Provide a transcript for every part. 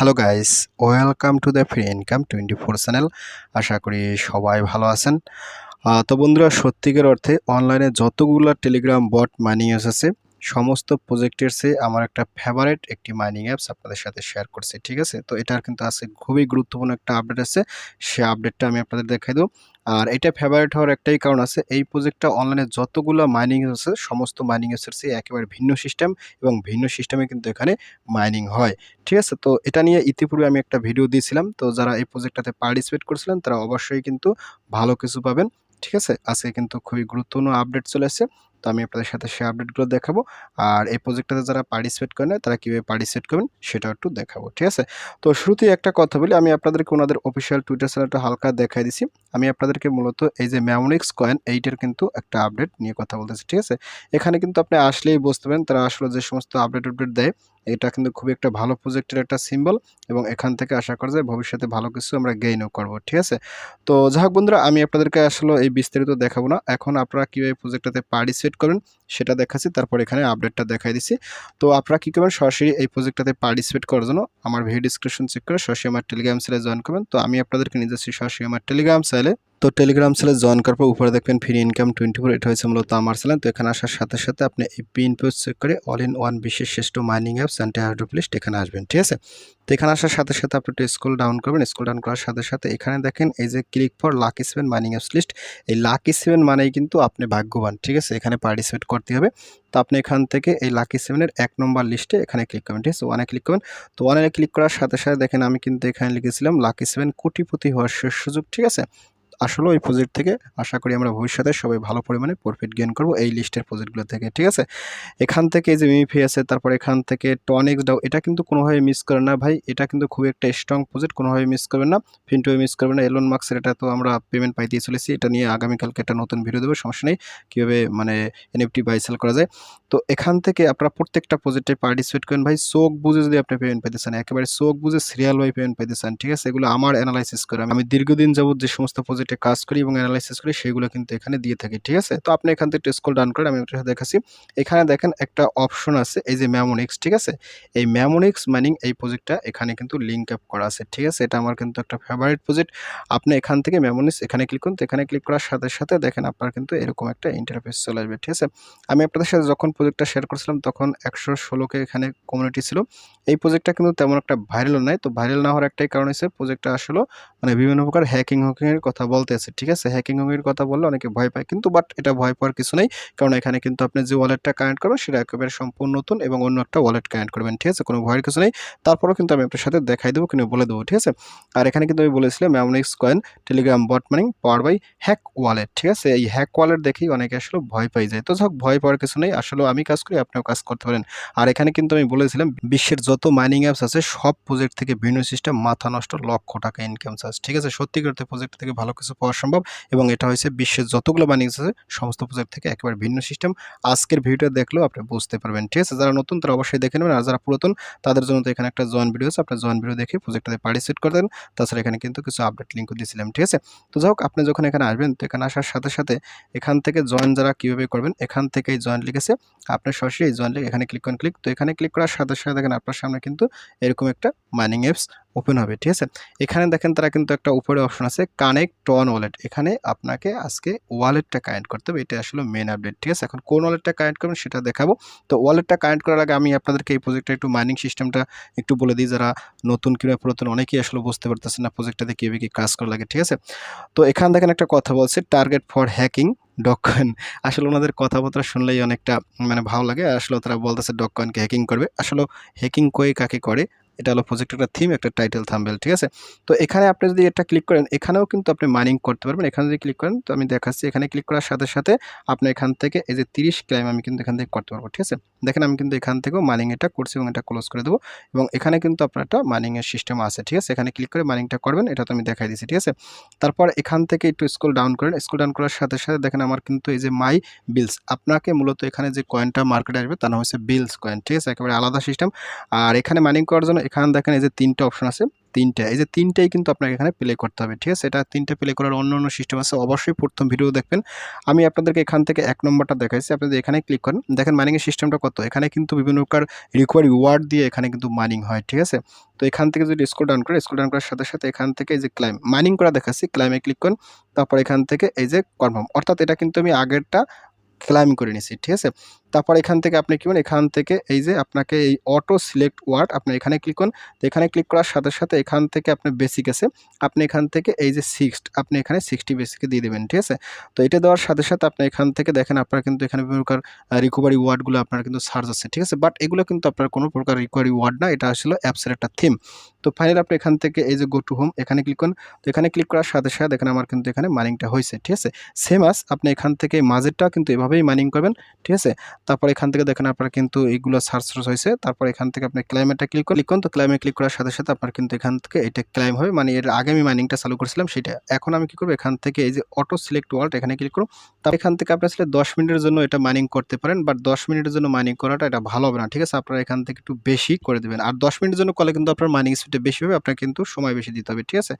Hello guys welcome to the free income twenty four channel আশা করি সবাই ভালো আছেন। তো বন্ধুরা, সত্যিকার অর্থে অনলাইনে যতগুলো টেলিগ্রাম বট মানি এসেছে সমস্ত প্রজেক্টের চেয়ে আমার একটা ফেভারিট একটি মাইনিং অ্যাপস আপনাদের সাথে শেয়ার করছি, ঠিক আছে? তো এটার কিন্তু আছে খুবই গুরুত্বপূর্ণ একটা আপডেট আছে, সে আপডেটটা আমি আপনাদের দেখাই দেবো। আর এটা ফেভারিট হওয়ার একটাই কারণ আছে, এই প্রজেক্টটা অনলাইনে যতগুলো মাইনিং আছে, সমস্ত মাইনিং অ্যাপসের চেয়ে একেবারে ভিন্ন সিস্টেম এবং ভিন্ন সিস্টেমে কিন্তু এখানে মাইনিং হয়, ঠিক আছে? তো এটা নিয়ে ইতিপূর্বে আমি একটা ভিডিও দিয়েছিলাম, তো যারা এই প্রজেক্টটাতে পার্টিসিপেট করছিলেন, তারা অবশ্যই কিন্তু ভালো কিছু পাবেন, ঠিক আছে? আজকে কিন্তু খুবই গুরুত্বপূর্ণ আপডেট চলে এসেছে। তো আমি আপনাদের সাথে সেই আপডেটগুলো দেখাবো। আর এই প্রজেক্টটাতে যারা পার্টিসিপেট করেন তারা কীভাবে পার্টিসিপেট করবেন, সেটাও একটু দেখাবো, ঠিক আছে? তো শুরুতেই একটা কথা বলি, আমি আপনাদেরকে ওনাদের অফিসিয়াল টুইটার চ্যানেলটা হালকা দেখাই দিছি। আমি আপনাদেরকে মূলত এই যে ম্যামোনিক্স কয়েন এইটার কিন্তু একটা আপডেট নিয়ে কথা বলতেছি, ঠিক আছে? এখানে কিন্তু আপনি আসলেই বুঝতে পারেন, তারা আসলে যে সমস্ত আপডেট আপডেট দেয়, এটা কিন্তু খুবই একটা ভালো প্রজেক্টের একটা সিম্বল এবং এখান থেকে আশা করা যায় ভবিষ্যতে ভালো কিছু আমরা গেইনও করব, ঠিক আছে? তো যাই বন্ধুরা, আমি আপনাদেরকে আসলে এই বিস্তারিত দেখাবো না। এখন আপনারা কীভাবে প্রজেক্টটাতে পার্টিসিপেট করবেন সেটা দেখাচ্ছি, তারপর এখানে আপডেটটা দেখাই দিছি তো আপনারা কী করবেন, সরাসরি এই প্রজেক্টটাতে পার্টিসিপেট করার জন্য আমার ভিডিও ডিসক্রিপশন চেক করে সরাসরি আমার টেলিগ্রাম সেলে জয়েন করবেন। তো আমি আপনাদেরকে যাচ্ছি সরাসরি আমার টেলিগ্রাম সেলে তো টেলিগ্রাম সেলে জয়েন করার পর উপরে দেখবেন ফ্রি ইনকাম টোয়েন্টি ফোর এটা হয়েছে মূলত আমার চ্যানেল তো এখানে আসার সাথে সাথে আপনি এই পিন পোস্ট চেক করে অল ইন ওয়ান বিশেষ শ্রেষ্ঠ মাইনিং অ্যাপস অ্যান্ড হাইড্রোপ্লিস্ট এখানে আসবেন, ঠিক আছে? তো এখানে আসার সাথে সাথে আপনি একটু স্কুল ডাউন করবেন স্কুল ডাউন করার সাথে সাথে এখানে দেখেন এই যে click for lucky seven mining apps list এই লাকি সেভেন মানেই কিন্তু আপনি ভাগ্যবান, ঠিক আছে? এখানে পার্টিসিপেট করতে হবে। তো আপনি এখান থেকে এই লাকি সেভেনের এক নম্বর লিস্টে এখানে ক্লিক করবেন, ঠিক আছে? ওয়ানে ক্লিক করবেন। তো ওয়ানে ক্লিক করার সাথে সাথে দেখেন আমি কিন্তু এখানে লিখেছিলাম লাকি সেভেন কোটিপতি হওয়ার সুযোগ, ঠিক আছে? আসলে ওই প্রজেক্ট থেকে আশা করি আমরা ভবিষ্যতে সবাই ভালো পরিমাণে প্রফিট গেইন করব এই লিস্টের প্রজেক্টগুলো থেকে, ঠিক আছে? এখান থেকে যে মিফি আছে, তারপর এখান থেকে টনিক্স ডাও এটা কিন্তু কোনোভাবে মিস করে না ভাই, এটা কিন্তু খুব একটা স্ট্রং প্রজেক্ট কোনোভাবে মিস করবেন না। ফিনটুয়ে মিস করবেন না এলন মার্কসের এটা তো আমরা পেমেন্ট পাইতেই চলেছি, এটা নিয়ে আগামীকালকে একটা নতুন ভিডিও দেবো, সমস্যা নেই, কীভাবে মানে এনএফটি বাই সেল করা যায়। তো এখান থেকে আপনারা প্রত্যেকটা প্রজেক্টে পার্টিসিপেট করেন ভাই, চোখ বুঝে যদি আপনি পেমেন্ট পাইতে চান, একেবারে চোখ বুঝে সিরিয়াল ওয়াই পেমেন্ট পাইতে চান, ঠিক আছে? এগুলো আমার অ্যানালাইসিস করে আমি দীর্ঘদিন যাবত যে সমস্ত প্রজেক্টে কাজ করি এবং অ্যানালাইসিস করি, সেগুলো কিন্তু এখানে দিয়ে থাকি, ঠিক আছে? তো আপনি এখান থেকে স্কুল ডান করে, আমি সাথে দেখাচ্ছি। এখানে দেখেন একটা অপশন আছে, এই যে ম্যামোনিক্স ঠিক আছে? এই ম্যামোনিক্স মাইনিং এই প্রজেক্টটা এখানে কিন্তু লিঙ্ক আপ করা আছে, ঠিক আছে? এটা আমার কিন্তু একটা ফেভারিট প্রজেক্ট আপনি এখান থেকে ম্যামোনিক্স এখানে ক্লিক করুন, তো এখানে ক্লিক করার সাথে সাথে দেখেন আপনার কিন্তু এরকম একটা ইন্টারফেস চলে আসবে, ঠিক আছে? আমি আপনাদের সাথে যখন প্রজেক্টটা শেয়ার করছিলাম, তখন একশো ষোলোকে এখানে কমিউনিটি ছিল। এই প্রজেক্টটা কিন্তু তেমন একটা ভাইরাল নাই, তো ভাইরাল না হওয়ার একটাই কারণ হচ্ছে প্রজেক্টটা আসলে মানে বিভিন্ন প্রকার হ্যাকিং হকিংয়ের কথা বলতে আছে ঠিক আছে হ্যাকিং হকিংয়ের কথা বললে অনেকে ভয় পায়। কিন্তু বাট এটা ভয় পাওয়ার কিছু নেই। কারণ এখানে কিন্তু আপনি যে ওয়ালেটটা কানেক্ট করবেন, সেটা একেবারে সম্পূর্ণ নতুন এবং অন্য একটা ওয়ালেট কানেক্ট করবেন। ঠিক আছে, কোনো ভয়ের কিছু নেই। তারপরেও কিন্তু আমি আপনার সাথে দেখাই দেবো, কিনে বলে দেবো, ঠিক আছে? আর এখানে কিন্তু আমি বলেছিলাম ম্যামনিক্স coin Telegram bot mining power buy hack wallet ঠিক আছে? এই হ্যাক ওয়ালেট দেখেই অনেকে আসলে ভয় পাই যায়। তো যাক, ভয় পাওয়ার কিছু নেই। আসলে আমি কাজ করি, আপনিও কাজ করতে পারেন। আর এখানে কিন্তু আমি বলেছিলাম, বিশ্বের যত মাইনিং অ্যাপস আছে, সব প্রজেক্ট থেকে ভিন্ন সিস্টেম মাথা নষ্ট লক্ষ টাকা ইনকাম চার্জ, ঠিক আছে? সত্যি করতে প্রজেক্ট থেকে ভালো কিছু পাওয়া সম্ভব এবং এটা হয়েছে বিশ্বের যতগুলো মাইনিং আছে, সমস্ত প্রজেক্ট থেকে একেবারে ভিন্ন সিস্টেম আজকের ভিডিওটা দেখলেও আপনি বুঝতে পারবেন, ঠিক আছে? যারা নতুন তারা অবশ্যই দেখে নেবেন, আর যারা পুরাতন, তাদের জন্য তো এখানে একটা জয়েন ভিডিও আছে। আপনার জয়েন ভিডিও দেখে প্রজেক্টটাতে পার্টিসিপেট করে দেন। তাছাড়া এখানে কিন্তু কিছু আপডেট লিঙ্কও দিয়েছিলাম, ঠিক আছে? তো যাই হোক, আপনি যখন এখানে আসবেন, তো এখানে আসার সাথে সাথে এখান থেকে জয়েন যারা কীভাবে করবেন, এখান থেকে এই জয়েন লিখেছে আপনি সরাসরি এই জয়েন লিখ এখানে ক্লিক করেন ক্লিক তো এখানে ক্লিক করার সাথে সাথে দেখেন আপনার সামনে কিন্তু এরকম একটা মাইনিং অ্যাপস ওপেন হবে, ঠিক আছে? এখানে দেখেন তারা কিন্তু একটা উপরে অপশন আছে কানেক্ট টন ওয়ালেট এখানে আপনাকে আজকে ওয়ালেটটা কানেক্ট করতে হবে এটা আসলে মেন আপডেট ঠিক আছে? এখন কোন ওয়ালেটটা কানেক্ট করবেন সেটা দেখাবো। তো ওয়ালেটটা কানেক্ট করার আগে আমি আপনাদেরকে এই প্রজেক্টটা একটু মাইনিং সিস্টেমটা একটু বলে দিই, যারা নতুন কিংবা পুরাতন, অনেকেই আসলে বুঝতে পারতেছেন না প্রজেক্টটাতে কীভাবে কী কাজ করা লাগে, ঠিক আছে? তো এখান দেখেন একটা কথা বলছে টার্গেট ফর হ্যাকিং ডককয়েন আসলে ওনাদের কথাবার্তা শুনলেই অনেকটা মানে ভালো লাগে, আসলে তারা বলতেছে ডককয়েনকে হ্যাকিং করবে। আসলে হ্যাকিং কই কাকে করে? এটা হলো প্রজেক্ট একটা থিম একটা টাইটেল থাম্বেল ঠিক আছে? তো এখানে আপনি যদি এটা ক্লিক করেন, এখানেও কিন্তু আপনি মাইনিং করতে পারবেন। এখানে যদি ক্লিক করেন, তো আমি দেখাচ্ছি, এখানে ক্লিক করার সাথে সাথে আপনি এখান থেকে এই যে তিরিশ ক্লাইম আমি কিন্তু এখান থেকে করতে পারব, ঠিক আছে? দেখেন আমি কিন্তু এখান থেকেও মাইনিং এটা করছি এবং এটা ক্লোজ করে দেবো। এবং এখানে কিন্তু আপনার একটা মাইনিংয়ের সিস্টেম আছে, ঠিক আছে? এখানে ক্লিক করে মাইনিংটা করবেন, এটা তো আমি দেখাই দিচ্ছি ঠিক আছে? তারপর এখান থেকে একটু স্কুল ডাউন করেন। স্কুল ডাউন করার সাথে সাথে দেখেন আমার কিন্তু এই যে মাই বিলস আপনাকে মূলত এখানে যে কয়েনটা মার্কেটে আসবে তার নাম হচ্ছে বিলস কয়েন ঠিক আছে? একেবারে আলাদা সিস্টেম আর এখানে মাইনিং করার জন্য এখানে দেখেন এই যে তিনটা অপশন আছে, তিনটা। এই যে তিনটাই কিন্তু আপনাকে এখানে প্লে করতে হবে, ঠিক আছে? এটা তিনটা প্লে করার অন্য অন্য সিস্টেম আছে, অবশ্যই প্রথম ভিডিও দেখবেন। আমি আপনাদেরকে এখান থেকে এক নম্বরটা দেখাইছি, আপনি যদি এখানে ক্লিক করেন, দেখেন মাইনিংয়ের সিস্টেমটা কত। এখানে কিন্তু বিভিন্ন প্রকার রিকোয়ারি ওয়ার্ড দিয়ে এখানে কিন্তু মাইনিং হয়, ঠিক আছে? তো এখান থেকে যদি স্কুল ডাউন করে স্কুল ডাউন করার সাথে সাথে এখান থেকে এই যে ক্লাইম মাইনিং করা দেখাচ্ছি ক্লাইমে ক্লিক করুন, তারপর এখান থেকে এই যে কনফার্ম অর্থাৎ এটা কিন্তু আমি আগেরটা ক্লাইম করে নিছি, ঠিক আছে? তারপর এখান থেকে আপনি কি এখান থেকে এই যে আপনাকে এই অটো সিলেক্ট ওয়ার্ড আপনি এখানে ক্লিক করুন। তো এখানে ক্লিক করার সাথে সাথে এখান থেকে আপনার বেসিক আছে। আপনি এখান থেকে এই যে সিক্সড আপনি এখানে সিক্সটি বেসিকে দিয়ে দেবেন, ঠিক আছে? তো এটা দেওয়ার সাথে সাথে আপনি এখান থেকে দেখেন আপনার কিন্তু এখানে বিভিন্ন প্রকার রিকোভারি ওয়ার্ডগুলো আপনার কিন্তু সার্চ আছে, ঠিক আছে? বাট এগুলো কিন্তু আপনার কোনো প্রকার রিকভারি ওয়ার্ড না, এটা আসলে অ্যাপসের একটা থিম তো ফাইনালি আপনি এখান থেকে এই যে গো টু হোম এখানে ক্লিক করুন। তো এখানে ক্লিক করার সাথে সাথে দেখেন আমার কিন্তু এখানে মাইনিংটা হয়েছে, ঠিক আছে? সেম আস আপনি এখান থেকে মাঝেরটা কিন্তু এভাবেই মাইনিং করবেন, ঠিক আছে? তারপর এখান থেকে দেখেন আপনার কিন্তু এইগুলো সার্চ হয়েছে। তারপর এখান থেকে আপনি ক্লাইমেটটা ক্লিক করুন লিখুন। তো ক্লাইমে ক্লিক করার সাথে সাথে আপনার কিন্তু এখান থেকে এটা ক্লাইম হবে। মানে এর আগে আমি মাইনিংটা চালু করেছিলাম সেটা। এখন আমি কি করব? এখান থেকে এই যে অটো সিলেক্ট ওয়ার্ল্ড এখানে ক্লিক করুন। তারপর এখান থেকে আপনি আসলে দশ মিনিটের জন্য এটা মাইনিং করতে পারেন। বাট দশ মিনিটের জন্য মাইনিং করাটা এটা ভালো হবে না। ঠিক আছে? আপনারা এখান থেকে একটু বেশি করে দেবেন। আর দশ মিনিটের জন্য করলে কিন্তু আপনার মাইনিং স্পিডটা বেশি হবে। আপনার কিন্তু সময় বেশি দিতে হবে। ঠিক আছে?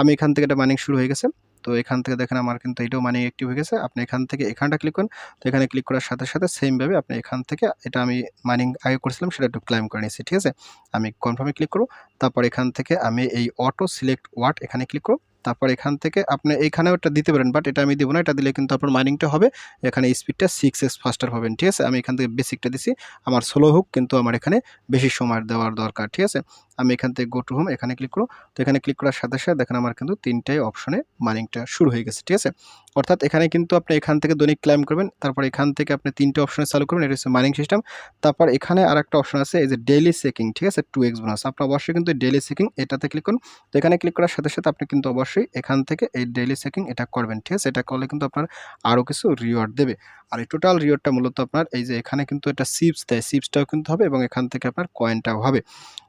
আমি এখান থেকে এটা মাইনিং শুরু হয়ে গেছে। তো এখান থেকে দেখেন আমার কিন্তু এটাও মানি অ্যাক্টিভ হয়ে গেছে। আপনি এখান থেকে এখানটা ক্লিক করুন। তো এখানে ক্লিক করার সাথে সাথে সেমভাবে আপনি এখান থেকে এটা আমি মাইনিং আগে করেছিলাম, সেটা একটু ক্লাইম করে নিয়েছি, ঠিক আছে? আমি কনফার্মে ক্লিক করব তারপর এখান থেকে আমি এই অটো সিলেক্ট ওয়ার্ড এখানে ক্লিক করব তারপর এখান থেকে আপনি এইখানেও একটা দিতে পারেন বাট এটা আমি দেবো না। এটা দিলে কিন্তু আপনার মাইনিংটা হবে। এখানে স্পিডটা সিক্স এস ফাস্টার পাবেন, ঠিক আছে? আমি এখান থেকে বেসিকটা দিছি। আমার স্লো হোক, কিন্তু আমার এখানে বেশি সময় দেওয়ার দরকার, ঠিক আছে? আমি এখান থেকে গো টু হোম এখানে ক্লিক করো। তো এখানে ক্লিক করার সাথে সাথে দেখেন আমার কিন্তু তিনটাই অপশনে মাইনিংটা শুরু হয়ে গেছে, ঠিক আছে? অর্থাৎ এখানে কিন্তু আপনি এখান থেকে দৈনিক ক্লাইম করবেন, তারপর এখান থেকে আপনি তিনটে অপশনে চালু করবেন, এটা হচ্ছে মাইনিং সিস্টেম তারপর এখানে আর একটা অপশন আছে, এই যে ডেইলি চেকিং ঠিক আছে? টু এক্স বোনাস আপনি অবশ্যই কিন্তু ডেইলি চেকিং এটাতে ক্লিক করুন। তো এখানে ক্লিক করার সাথে সাথে আপনি কিন্তু অবশ্যই এখান থেকে এই ডেইলি চেকিং এটা করবেন, ঠিক আছে? এটা করলে কিন্তু আপনার আরও কিছু রিওয়ার্ড দেবে। আর এই টোটাল রিওয়ার্ডটা মূলত আপনার এই যে এখানে কিন্তু এটা সিপস দেয় সিপসটাও কিন্তু হবে এবং এখান থেকে আপনার কয়েনটাও হবে।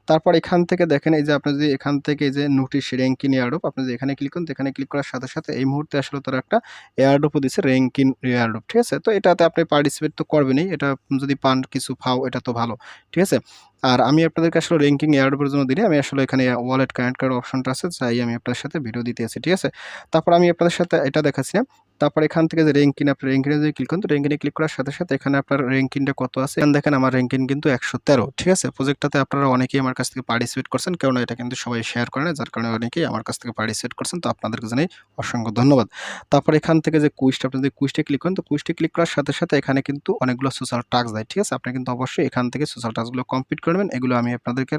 তারপর এখান থেকে দেখেন এই যে আপনি যদি এখান থেকে যে নোটিশ র্যাঙ্কিন এয়ারডোপ আপনি যদি এখানে ক্লিক করেন এখানে ক্লিক করার সাথে সাথে এই মুহূর্তে আসলে তারা একটা এয়ারডোপও দিচ্ছে র্যাঙ্কিন এয়ারডোপ ঠিক আছে? তো এটাতে আপনি পার্টিসিপেট তো করবেনই, এটা যদি পান কিছু ফাও, এটা তো ভালো, ঠিক আছে? আর আমি আপনাদেরকে আসলে র্যাঙ্কিং এয়ারডোপের জন্য দিই আমি আসলে এখানে ওয়ালেট কানেক্ট করার অপশনটা আছে চাই আমি আপনার সাথে ভিডিও দিতে আছি ঠিক আছে? তারপর আমি আপনাদের সাথে এটা দেখাচ্ছি তারপর এখান থেকে যে র্যাঙ্কিন আপনার র্যাঙ্কিনে যদি ক্লিক করেন, তো র্যাঙ্কিনে ক্লিক করার সাথে সাথে এখানে আপনার র্যাঙ্কিনটা কত আছে? এখানে দেখেন আমার র্যাঙ্কিন কিন্তু একশো তেরো, ঠিক আছে? প্রজেক্টটাতে আপনারা অনেকেই আমার কাছ থেকে পার্টিসিপেট করছেন, কেননা এটা কিন্তু সবাই শেয়ার করে না, যার কারণে অনেকেই আমার কাছ থেকে পার্টিসিপেট করছেন, তো আপনাদেরকে জানাই অসংখ্য ধন্যবাদ। তারপর এখান থেকে যে কুইস্ট আপনি যদি কুইস্টে ক্লিক করেন, তো কুইস্টে ক্লিক করার সাথে সাথে এখানে কিন্তু অনেকগুলো সোশ্যাল টাস্ক দেয়, ঠিক আছে? আপনি কিন্তু অবশ্যই এখান থেকে সোশ্যাল টাস্কগুলো কমপ্লিট করবেন এগুলো আমি আপনাদেরকে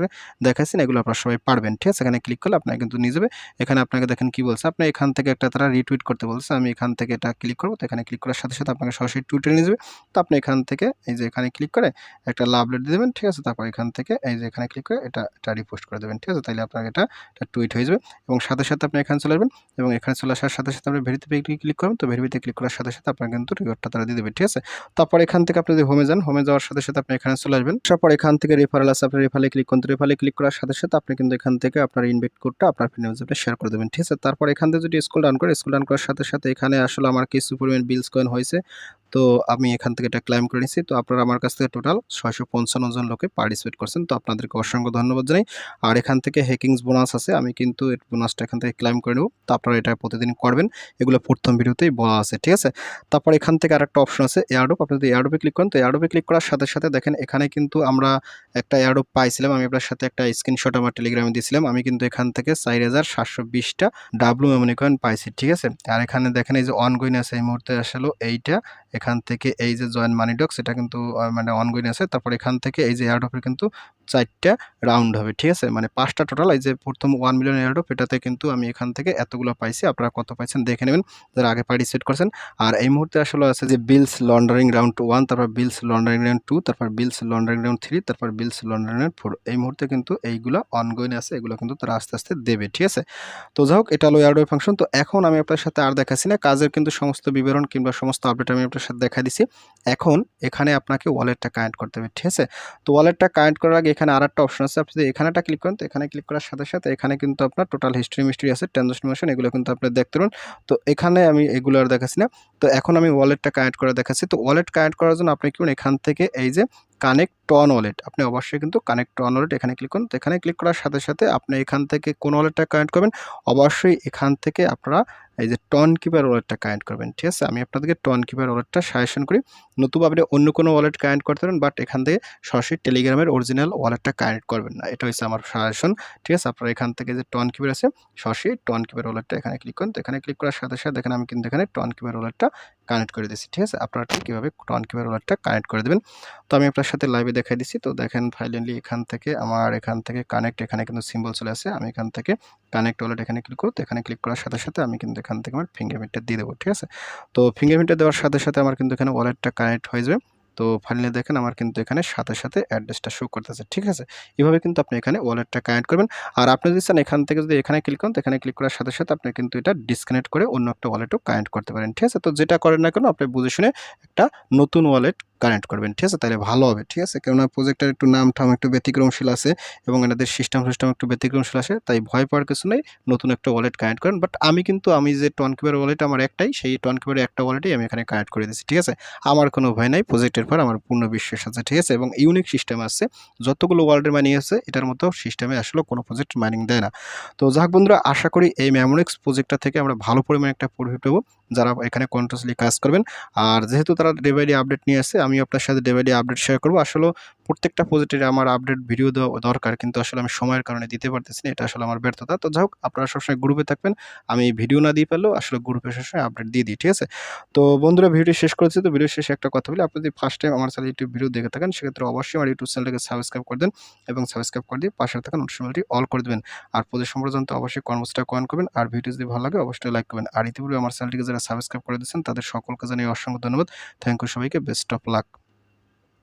দেখাচ্ছি এগুলো আপনারা সবাই পারবেন, ঠিক আছে? এখানে ক্লিক করলে আপনাকে কিন্তু নিয়ে যাবে। এখানে আপনাকে দেখেন কি বলছে, আপনি এখান থেকে একটা তারা রিটুইট করতে বলছে, আমি এখান থেকে এটা ক্লিক করব, তো এখানে ক্লিক করার সাথে সাথে আপনাকে সরাসরি টুইটারে নিয়ে যাবে। তো আপনি এখান থেকে এই যে এখানে ক্লিক করে একটা লাভ লেট দিয়ে দেবেন, ঠিক আছে? তারপর এখান থেকে এই যে এখানে ক্লিক করে এটা এটা রিপোস্ট করে দেবেন, ঠিক আছে? তাহলে আপনার এটা এটা টুইট হয়ে যাবে। এবং সাথে সাথে আপনি এখানে চলে আসবেন এবং এখানে চলে আসার সাথে সাথে আপনি ভেরিতে ক্লিক করবেন, তো ভেরিতে ক্লিক করার সাথে সাথে আপনার কিন্তু রিওয়ার্ডটা তারা দিয়ে দেবে, ঠিক আছে? তারপর এখান থেকে আপনি যদি হোমে যান হোমে যাওয়ার সাথে সাথে আপনি এখানে চলে আসবেন। তারপর এখান থেকে রেফারেল আছে, আপনি রেফারে ক্লিক করুন রেফারে ক্লিক করার সাথে সাথে আপনি কিন্তু এখান থেকে আপনার ইনভেট কোডটা আপনার ফ্রেন্ড শেয়ার করে দেবেন, ঠিক আছে? তারপর এখান থেকে যদি স্কুল ডাউন করে স্কুল ডাউন করার সাথে সাথে এখানে আসলে আমার কিছু পরিমাণ বিলস কয়েন হয়েছে। তো আমি এখান থেকে এটা ক্লাইম করে নিচ্ছি তো আপনারা আমার কাছ থেকে টোটাল ছয়শো পঞ্চান্ন জন লোকে পার্টিসিপেট করছেন। তো আপনাদেরকে অসংখ্য ধন্যবাদ জানাই। আর এখান থেকে হ্যাকিংস বোনাস আছে, আমি কিন্তু এই বোনাসটা এখান থেকে ক্লাইম করে নেব। তো আপনারা এটা প্রতিদিন করবেন। এগুলো প্রথম ভিডিওতেই বলা আছে, ঠিক আছে? তারপর এখান থেকে আরেকটা অপশন আছে এয়ারডোপ আপনি যদি এয়ারডোপে ক্লিক করেন, তো এয়ারডোপে ক্লিক করার সাথে সাথে দেখেন, এখানে কিন্তু আমরা একটা এয়ারডোপ পাইছিলাম। আমি আপনার সাথে একটা স্ক্রিনশট আমার টেলিগ্রামে দিয়েছিলাম। আমি কিন্তু এখান থেকে চার হাজার সাতশো বিশটা ডাব্লু মেমনি কয়েন পাইছি, ঠিক আছে? আর এখানে দেখেন এই যে অনগোইন আছে, এই মুহূর্তে আসলে এইটা। এখান থেকে এই যে জয়েন মানি ডক এটা কিন্তু মানে অনগোইন আছে। তারপর এখান থেকে এই যে এয়ারডপের কিন্তু চারটা রাউন্ড হবে, ঠিক আছে? মানে পাঁচটা টোটাল এই যে প্রথম ওয়ান মিলিয়ন এয়ারডপ এটাতে কিন্তু আমি এখান থেকে এতগুলো পাইছি, আপনারা কত পাইছেন দেখে নেবেন, যারা আগে পার্টিসিপেট করছেন। আর এই মুহূর্তে আসলে আছে যে বিলস লন্ডারিং রাউন্ড ওয়ান তারপর বিলস লন্ডারিং রাউন্ড টু তারপর বিলস লন্ডারিং রাউন্ড থ্রি তারপর বিলস লন্ডারিং রাউন্ড ফোর এই মুহূর্তে কিন্তু এইগুলো অনগোইন আছে, এগুলো কিন্তু তারা আস্তে আস্তে দেবে, ঠিক আছে? তো যাই হোক, এটা হলো এয়ারডপ ফাংশন তো এখন আমি আপনার সাথে আর দেখাচ্ছি না, কাজের কিন্তু সমস্ত বিবরণ কিংবা সমস্ত আপডেট আমি আপনার সাথে দেখা দিছি। এখন এখানে আপনাকে ওয়ালেটটা কানেক্ট করতে হবে, ঠিক আছে? তো ওয়ালেটটা কানেক্ট করার আগে এখানে আর একটা অপশন আছে। আপনি যদি এখানেটা ক্লিক করেন, তো এখানে ক্লিক করার সাথে সাথে এখানে কিন্তু আপনার টোটাল হিস্ট্রি মিস্ট্রি আছে ট্রানজাকশন এগুলো কিন্তু আপনি দেখতে পারেন তো এখানে আমি এগুলো আর দেখাচ্ছি না। তো এখন আমি ওয়ালেটটা কানেক্ট করে দেখাচ্ছি। তো ওয়ালেট কানেক্ট করার জন্য আপনি কি এখান থেকে এই যে কানেক্ট টন ওয়ালেট আপনি অবশ্যই কিন্তু কানেক্ট টন ওয়ালেট এখানে ক্লিক করুন। তো এখানে ক্লিক করার সাথে সাথে আপনি এখান থেকে কোন ওয়ালেটটা কানেক্ট করবেন? অবশ্যই এখান থেকে আপনারা এই যে টন কিপার ওয়ালেটটা কানেক্ট করবেন, ঠিক আছে? আমি আপনাদেরকে টন কিপার ওয়ালেটটা সাজেশন করি। নতুবা আপনি অন্য কোনো ওয়ালেট কানেক্ট করতে পারেন বাট এখান থেকে সরাসরি টেলিগ্রামের অরিজিনাল ওয়ালেটটা কানেক্ট করবেন না। এটা হচ্ছে আমার সাজেশন ঠিক আছে? আপনারা এখান থেকে যে টন কিপার আছে, সরাসরি টন কিপার ওয়ালেটটা এখানে ক্লিক করুন। তো এখানে ক্লিক করার সাথে সাথে দেখেন আমি কিন্তু এখানে টন কিপার ওয়ালেটটা কানেক্ট করে দিচ্ছি ঠিক আছে? আপনারা ঠিক কীভাবে টন কিপার ওয়ালেটটা কানেক্ট করে দেবেন। তো আমি আপনার সাথে লাইভে দেখাই দিচ্ছি। তো দেখেন ফাইনালি এখান থেকে আমার, এখান থেকে কানেক্ট এখানে কিন্তু সিম্বল চলে আসে। আমি এখান থেকে কানেক্ট ওয়ালেট এখানে ক্লিক করব। তো এখানে ক্লিক করার সাথে সাথে আমি কিন্তু এখান থেকে আমার ফিঙ্গারপ্রিন্টটা দিয়ে দেবো, ঠিক আছে? তো ফিঙ্গারপ্রিন্টটা দেওয়ার সাথে সাথে আমার কিন্তু এখানে ওয়ালেটটা কানেক্ট হয়ে যাবে। তো ফাইনালি দেখেন আমার কিন্তু এখানে সাথে সাথে অ্যাড্রেসটা শো করতেছে, ঠিক আছে? এভাবে কিন্তু আপনি এখানে ওয়ালেটটা কানেক্ট করবেন। আর আপনি যদি চান এখান থেকে যদি এখানে ক্লিক করেন, তো এখানে ক্লিক করার সাথে সাথে আপনি কিন্তু এটা ডিসকানেক্ট করে অন্য একটা ওয়ালেটও কানেক্ট করতে পারেন, ঠিক আছে? তো যেটা করেন না কেন, আপনি বুঝে শুনে একটা নতুন ওয়ালেট কানেক্ট করবেন, ঠিক আছে? তাহলে ভালো হবে, ঠিক আছে? কেননা প্রজেক্টের একটু নাম ঠাম একটু ব্যতিক্রমশীল আছে এবং এনাদের সিস্টেম সিস্টেম একটু ব্যতিক্রমশীল আছে, তাই ভয় পাওয়ার কিছু নেই। নতুন একটা ওয়ালেট কানেক্ট করেন বাট আমি কিন্তু, আমি যে টনকিপার ওয়ালেট আমার একটাই, সেই টনকিপারের একটা ওয়ালেটই আমি এখানে কানেক্ট করে দিচ্ছি ঠিক আছে? আমার কোনো ভয় নাই প্রজেক্টের পর আমার পূর্ণ বিশ্বাস আছে, ঠিক আছে? এবং ইউনিক সিস্টেম আছে, যতগুলো ওয়ার্ল্ডের মাইনিং আছে, এটার মতো সিস্টেমে আসলে কোনো প্রজেক্ট মাইনিং দেয় না। তো যাক বন্ধুরা, আশা করি এই ম্যামোনিক্স প্রজেক্টটা থেকে আমরা ভালো পরিমাণে একটা প্রফিট পাবো, যারা এখানে কন্টিনিউসলি কাজ করবেন। আর যেহেতু তারা ডে বাই ডে আপডেট নিয়ে আসে আমি আপনার সাথে day by day update share করব। আসলে প্রত্যেকটা প্রজেক্টের আমার আপডেট ভিডিও দেওয়া দরকার, কিন্তু আসলে আমি সময়ের কারণে দিতে পারতেছি না, এটা আসলে আমার ব্যর্থতা। তো যাই হোক, আপনারা সবসময় গ্রুপে থাকবেন, আমি ভিডিও না দিয়ে পারলেও আসলে গ্রুপে সবসময় আপডেট দিয়ে দিই, ঠিক আছে? তো বন্ধুরা ভিডিও শেষ করেছি তো ভিডিও শেষে একটা কথা বলি। আপনি যদি ফার্স্ট টাইম আমার চ্যানেল ইউটিউব ভিডিও দেখে থাকেন, সেক্ষেত্রে অবশ্যই আমার ইউটিউব চ্যানেলটাকে সাবস্ক্রাইব করে দেন এবং সাবস্ক্রাইব করে দিয়ে পাশে থাকা নোটিফিকেশনটি অল করে দেবেন। আর প্রজেক্ট সম্পর্কে জানতে অবশ্যই কর্মসূচিটা কমেন্ট করবেন। আর ভিডিও যদি ভালো লাগে, অবশ্যই লাইক করবেন। আর ইতিপূর্বে আমার চ্যানেলটিকে যারা সাবস্ক্রাইব করে দিচ্ছেন তাদের সকলকে জানিয়ে অসংখ্য ধন্যবাদ। থ্যাংক ইউ সবাইকে বেস্ট অফ লাক